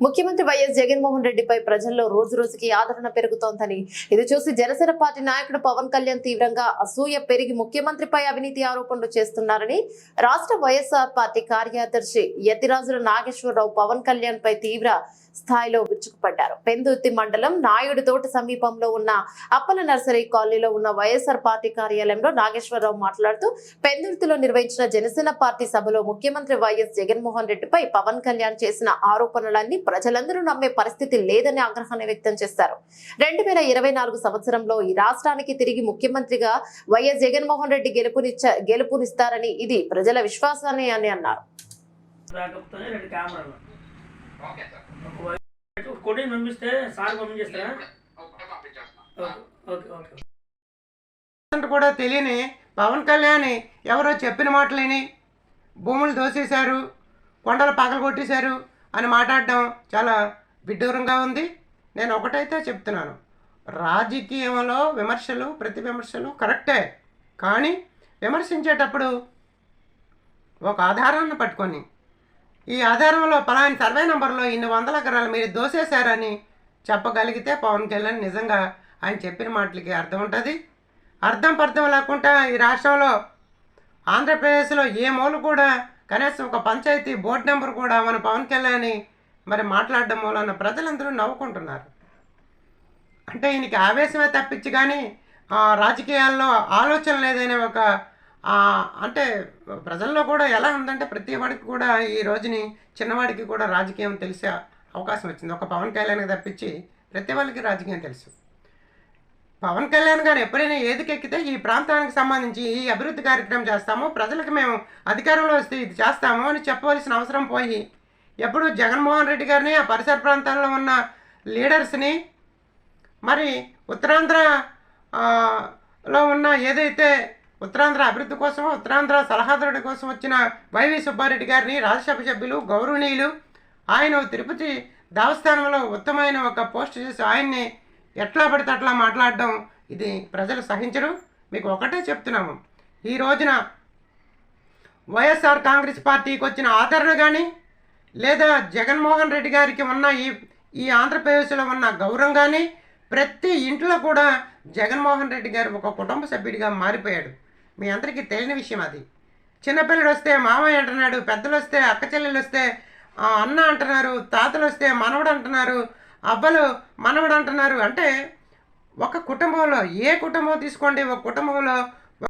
ముఖ్యమంత్రి వైఎస్ జగన్మోహన్ రెడ్డిపై ప్రజల్లో రోజు రోజుకి ఆదరణ పెరుగుతోందని. ఇది చూసి జనసేన పార్టీ నాయకుడు పవన్ కళ్యాణ్ తీవ్రంగా అసూయ పెరిగి ముఖ్యమంత్రిపై అవినీతి ఆరోపణలు చేస్తున్నారని రాష్ట్ర వైఎస్ఆర్ పార్టీ కార్యదర్శి యతిరాజుల నాగేశ్వరరావు పవన్ కళ్యాణ్ పై తీవ్ర స్థాయిలో విరుచుకుపడ్డారు. పెందుర్తి మండలం నాయుడు తోట సమీపంలో ఉన్న అప్పల నర్సరీ కాలనీలో ఉన్న వైఎస్ఆర్ పార్టీ కార్యాలయంలో నాగేశ్వరరావు మాట్లాడుతూ పెందుర్తిలో నిర్వహించిన జనసేన పార్టీ సభలో ముఖ్యమంత్రి వైఎస్ జగన్మోహన్ రెడ్డిపై పవన్ కళ్యాణ్ చేసిన ఆరోపణలన్నీ ప్రజలందరూ నమ్మే పరిస్థితి లేదని ఆగ్రహాన్ని వ్యక్తం చేశారు. రెండు వేల ఇరవై నాలుగు సంవత్సరంలో ఈ రాష్ట్రానికి తిరిగి ముఖ్యమంత్రిగా వైఎస్ జగన్మోహన్ రెడ్డి గెలుపునిచ్చ గెలుపునిస్తారని ఇది ప్రజల విశ్వాసాన్ని అని అన్నారు. కొడిని పంపిస్తే సార్ పంపించేస్తారా? ఓకే ఓకే కూడా తెలియని పవన్ కళ్యాణ్ ఎవరో చెప్పిన మాటలేని భూములు దోసేశారు కొండలు పగలు కొట్టేశారు అని మాట్లాడడం చాలా విడ్డూరంగా ఉంది. నేను ఒకటైతే చెప్తున్నాను. రాజకీయంలో విమర్శలు ప్రతి విమర్శలు కరెక్టే. కానీ విమర్శించేటప్పుడు ఒక ఆధారాన్ని పట్టుకొని ఈ ఆధారంలో పలాని సర్వే నెంబర్లో ఇన్ని వందల ఎకరాలు మీరు దోసేశారని చెప్పగలిగితే పవన్ కళ్యాణ్ నిజంగా ఆయన చెప్పిన మాటలకి అర్థం ఉంటుంది. అర్థం పర్థం లేకుండా ఈ రాష్ట్రంలో ఆంధ్రప్రదేశ్లో ఏ మూల కూడా కనీసం ఒక పంచాయతీ బోర్డు నెంబర్ కూడా మన పవన్ కళ్యాణ్ మరి మాట్లాడడం మూలన ప్రజలందరూ నవ్వుకుంటున్నారు. అంటే ఈయనకి ఆవేశమే తప్పించి కానీ రాజకీయాల్లో ఆలోచన లేదనే ఒక అంటే ప్రజల్లో కూడా ఎలా ఉందంటే ప్రతి వాడికి కూడా ఈ రోజుని చిన్నవాడికి కూడా రాజకీయం తెలిసే అవకాశం వచ్చింది. ఒక పవన్ కళ్యాణ్కి తప్పించి ప్రతి వాళ్ళకి రాజకీయం తెలుసు. పవన్ కళ్యాణ్ గారు ఎప్పుడైనా ఏదికెక్కితే ఈ ప్రాంతానికి సంబంధించి ఈ అభివృద్ధి కార్యక్రమం చేస్తాము ప్రజలకు మేము అధికారంలో వస్తే ఇది చేస్తాము అని చెప్పవలసిన అవసరం పోయి ఎప్పుడు జగన్మోహన్ రెడ్డి గారిని ఆ పరిసర ప్రాంతాల్లో ఉన్న లీడర్స్ని మరి ఉత్తరాంధ్ర లో ఉన్న ఏదైతే ఉత్తరాంధ్ర అభివృద్ధి కోసం ఉత్తరాంధ్ర సలహాదారుడి కోసం వచ్చిన వైవి సుబ్బారెడ్డి గారిని రాజ్యసభ సభ్యులు గౌరవనీయులు ఆయన తిరుపతి దేవస్థానంలో ఉత్తమమైన ఒక పోస్ట్ చేసి ఆయన్ని ఎట్లా పడితే అట్లా మాట్లాడడం ఇది ప్రజలు సహించరు. మీకు ఒకటే చెప్తున్నాము. ఈ రోజున వైఎస్ఆర్ కాంగ్రెస్ పార్టీకి వచ్చిన ఆదరణ కానీ లేదా జగన్మోహన్ రెడ్డి గారికి ఉన్న ఈ ఈ ఆంధ్రప్రదేశ్లో ఉన్న గౌరవం కానీ ప్రతి ఇంట్లో కూడా జగన్మోహన్ రెడ్డి గారు ఒక కుటుంబ సభ్యుడిగా మారిపోయాడు. మీ అందరికీ తెలియని విషయం అది. చిన్నపిల్లడు వస్తే మామయ్య అంటున్నాడు పెద్దలు వస్తే అక్క చెల్లెలు వస్తే అన్న అంటున్నారు తాతలు వస్తే మనవడు అంటున్నారు అబ్బలు మనవడు అంటున్నారు అంటే ఒక కుటుంబంలో ఏ కుటుంబం తీసుకోండి ఒక కుటుంబంలో